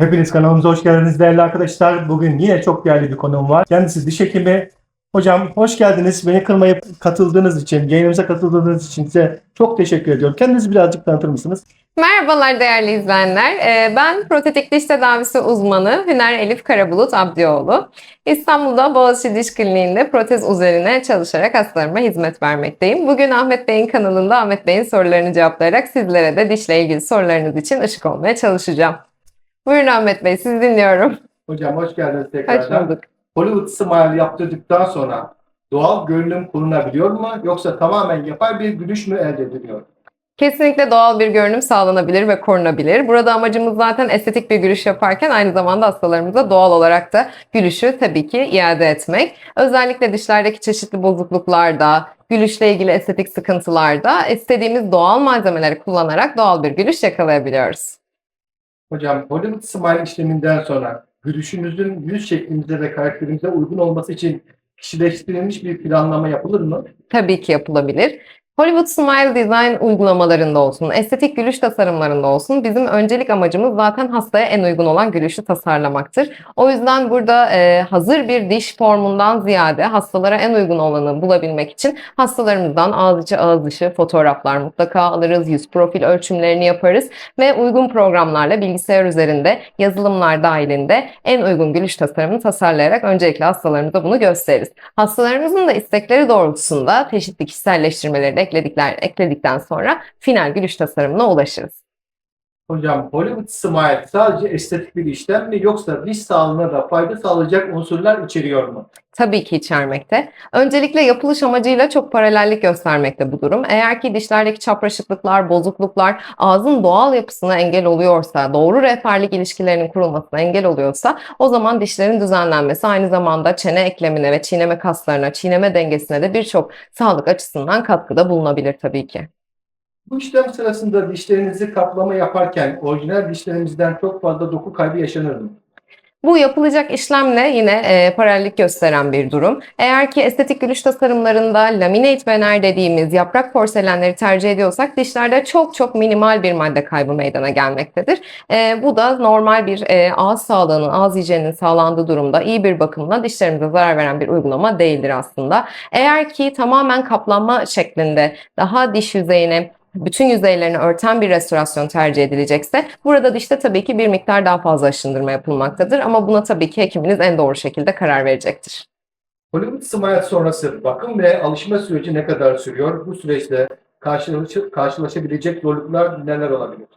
Hepiniz kanalımıza hoş geldiniz değerli arkadaşlar. Bugün yine çok değerli bir konuğum var. Kendisi diş hekimi. Hocam hoş geldiniz. Beni kırmayıp katıldığınız için, yayınımıza katıldığınız için size çok teşekkür ediyorum. Kendinizi birazcık tanıtır mısınız? Merhabalar değerli izleyenler. Ee, Ben protetik diş tedavisi uzmanı Hüner Elif Karabulut Abdioğlu. İstanbul'da Boğaziçi Diş Kliniği'nde protez üzerine çalışarak hastalarıma hizmet vermekteyim. Bugün Ahmet Bey'in kanalında Ahmet Bey'in sorularını cevaplayarak sizlere de dişle ilgili sorularınız için ışık olmaya çalışacağım. Buyurun Ahmet Bey, sizi dinliyorum. Hocam hoş geldiniz Hoş tekrardan. bulduk. Hollywood smile yaptırdıktan sonra doğal görünüm korunabiliyor mu? Yoksa tamamen yapay bir gülüş mü elde ediliyor? Kesinlikle doğal bir görünüm sağlanabilir ve korunabilir. Burada amacımız zaten estetik bir gülüş yaparken aynı zamanda hastalarımıza doğal olarak da gülüşü tabii ki iade etmek. Özellikle dişlerdeki çeşitli bozukluklarda, gülüşle ilgili estetik sıkıntılarda istediğimiz doğal malzemeleri kullanarak doğal bir gülüş yakalayabiliyoruz. Hocam Hollywood smile işleminden sonra gülüşünüzün yüz şeklimize ve karakterimize uygun olması için kişileştirilmiş bir planlama yapılır mı? tabii ki yapılabilir. Hollywood Smile Design uygulamalarında olsun, estetik gülüş tasarımlarında olsun bizim öncelik amacımız zaten hastaya en uygun olan gülüşü tasarlamaktır. O yüzden burada e, hazır bir diş formundan ziyade hastalara en uygun olanı bulabilmek için hastalarımızdan ağız içi ağız dışı fotoğraflar mutlaka alırız, yüz profil ölçümlerini yaparız ve uygun programlarla bilgisayar üzerinde yazılımlar dahilinde en uygun gülüş tasarımını tasarlayarak öncelikle hastalarımıza bunu gösteririz. Hastalarımızın da istekleri doğrultusunda çeşitli kişiselleştirmeleri de ekledikler, ekledikten sonra final gülüş tasarımına ulaşırız. Hocam Hollywood Smile sadece estetik bir işlem mi yoksa diş sağlığına da fayda sağlayacak unsurlar içeriyor mu? Tabii ki içermekte. Öncelikle yapılış amacıyla çok paralellik göstermekte bu durum. Eğer ki dişlerdeki çapraşıklıklar, bozukluklar ağzın doğal yapısına engel oluyorsa, doğru rehberlik ilişkilerinin kurulmasına engel oluyorsa o zaman dişlerin düzenlenmesi aynı zamanda çene eklemine ve çiğneme kaslarına, çiğneme dengesine de birçok sağlık açısından katkıda bulunabilir tabii ki. Bu işlem sırasında dişlerinizi kaplama yaparken orijinal dişlerimizden çok fazla doku kaybı yaşanır mı? Bu yapılacak işlemle yine e, paralellik gösteren bir durum. Eğer ki estetik gülüş tasarımlarında laminate vener dediğimiz yaprak porselenleri tercih ediyorsak dişlerde çok çok minimal bir madde kaybı meydana gelmektedir. E, bu da normal bir e, ağız sağlığının, ağız hijyeninin sağlandığı durumda iyi bir bakımla dişlerimize zarar veren bir uygulama değildir aslında. Eğer ki tamamen kaplanma şeklinde daha diş yüzeyine bütün yüzeylerini örten bir restorasyon tercih edilecekse burada dişte tabii ki bir miktar daha fazla aşındırma yapılmaktadır ama buna tabii ki hekiminiz en doğru şekilde karar verecektir. Hollywood Smile sonrası bakım ve alışma süreci ne kadar sürüyor? Bu süreçte karşılaşabilecek zorluklar neler olabilir?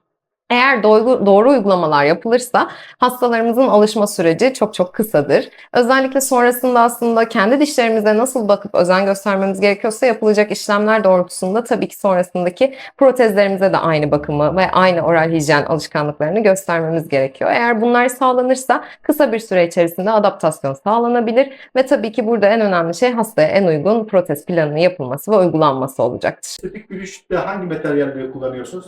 Eğer doğru, doğru uygulamalar yapılırsa hastalarımızın alışma süreci çok çok kısadır. Özellikle sonrasında aslında kendi dişlerimize nasıl bakıp özen göstermemiz gerekiyorsa yapılacak işlemler doğrultusunda tabii ki sonrasındaki protezlerimize de aynı bakımı ve aynı oral hijyen alışkanlıklarını göstermemiz gerekiyor. Eğer bunlar sağlanırsa kısa bir süre içerisinde adaptasyon sağlanabilir ve tabii ki burada en önemli şey hastaya en uygun protez planının yapılması ve uygulanması olacaktır. Estetik gülüşte hangi materyalleri kullanıyorsunuz?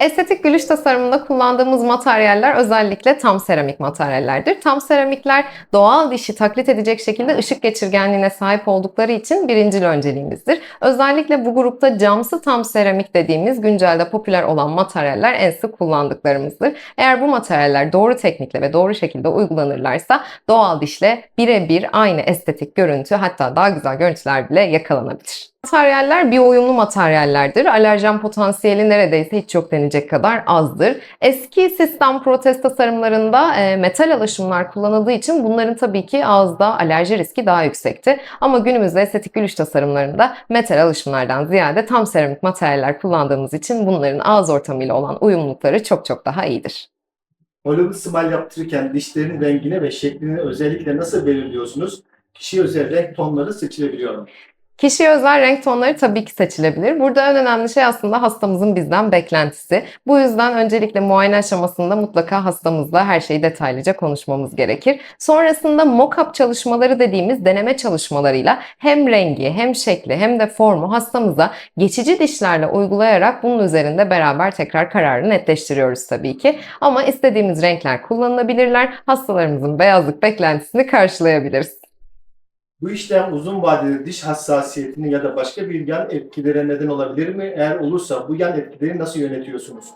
Estetik gülüş tasarımında kullandığımız materyaller özellikle tam seramik materyallerdir. Tam seramikler doğal dişi taklit edecek şekilde ışık geçirgenliğine sahip oldukları için birincil önceliğimizdir. Özellikle bu grupta camsı tam seramik dediğimiz güncelde popüler olan materyaller en sık kullandıklarımızdır. Eğer bu materyaller doğru teknikle ve doğru şekilde uygulanırlarsa doğal dişle birebir aynı estetik görüntü hatta daha güzel görüntüler bile yakalanabilir. Materyaller biyouyumlu materyallerdir. Alerjen potansiyeli neredeyse hiç yok denecek kadar azdır. Eski sistem protez tasarımlarında e, metal alaşımlar kullanıldığı için bunların tabii ki ağızda alerji riski daha yüksekti. Ama günümüzde estetik gülüş tasarımlarında metal alaşımlardan ziyade tam seramik materyaller kullandığımız için bunların ağız ortamıyla olan uyumlulukları çok çok daha iyidir. Hollywood Smile yaptırırken dişlerin rengini ve şeklini özellikle nasıl belirliyorsunuz? Kişi özel renk tonları seçilebiliyor mu? Kişiye özel renk tonları tabii ki seçilebilir. Burada en önemli şey aslında hastamızın bizden beklentisi. Bu yüzden öncelikle muayene aşamasında mutlaka hastamızla her şeyi detaylıca konuşmamız gerekir. Sonrasında mock-up çalışmaları dediğimiz deneme çalışmalarıyla hem rengi hem şekli hem de formu hastamıza geçici dişlerle uygulayarak bunun üzerinde beraber tekrar kararı netleştiriyoruz tabii ki. Ama istediğimiz renkler kullanılabilirler. Hastalarımızın beyazlık beklentisini karşılayabiliriz. Bu işlem uzun vadede diş hassasiyetini ya da başka bir yan etkilere neden olabilir mi? Eğer olursa bu yan etkileri nasıl yönetiyorsunuz?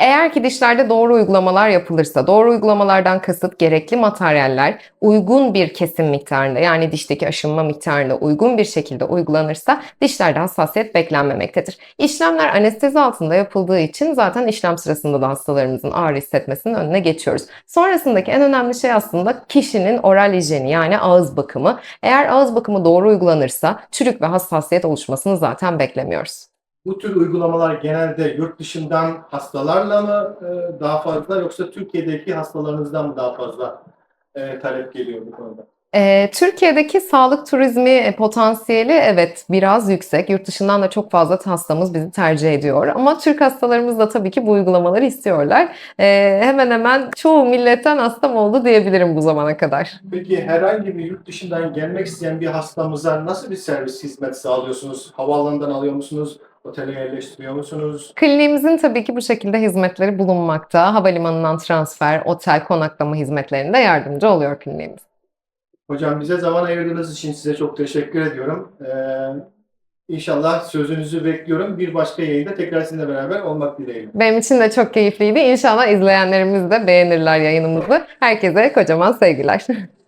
Eğer ki dişlerde doğru uygulamalar yapılırsa, doğru uygulamalardan kasıt gerekli materyaller uygun bir kesim miktarında yani dişteki aşınma miktarında uygun bir şekilde uygulanırsa dişlerde hassasiyet beklenmemektedir. İşlemler anestezi altında yapıldığı için zaten işlem sırasında da hastalarımızın ağrı hissetmesinin önüne geçiyoruz. Sonrasındaki en önemli şey aslında kişinin oral hijyeni yani ağız bakımı. Eğer ağız bakımı doğru uygulanırsa çürük ve hassasiyet oluşmasını zaten beklemiyoruz. Bu tür uygulamalar genelde yurt dışından hastalarla mı e, daha fazla yoksa Türkiye'deki hastalarınızdan mı daha fazla e, talep geliyor bu konuda? Ee, Türkiye'deki sağlık turizmi e, potansiyeli evet biraz yüksek. Yurt dışından da çok fazla hastamız bizi tercih ediyor. Ama Türk hastalarımız da tabii ki bu uygulamaları istiyorlar. Hemen hemen çoğu milletten hastam oldu diyebilirim bu zamana kadar. Peki herhangi bir yurt dışından gelmek isteyen bir hastamıza nasıl bir servis hizmet sağlıyorsunuz? Havaalanından alıyor musunuz? Otele yerleştiriyor musunuz? Kliniğimizin tabii ki bu şekilde hizmetleri bulunmakta. Havalimanından transfer, otel, konaklama hizmetlerinde yardımcı oluyor kliniğimiz. Hocam bize zaman ayırdığınız için size çok teşekkür ediyorum. Ee, inşallah sözünüzü bekliyorum. Bir başka yayında tekrar sizinle beraber olmak dileğiyle. Benim için de çok keyifliydi. İnşallah izleyenlerimiz de beğenirler yayınımızı. Herkese kocaman sevgiler.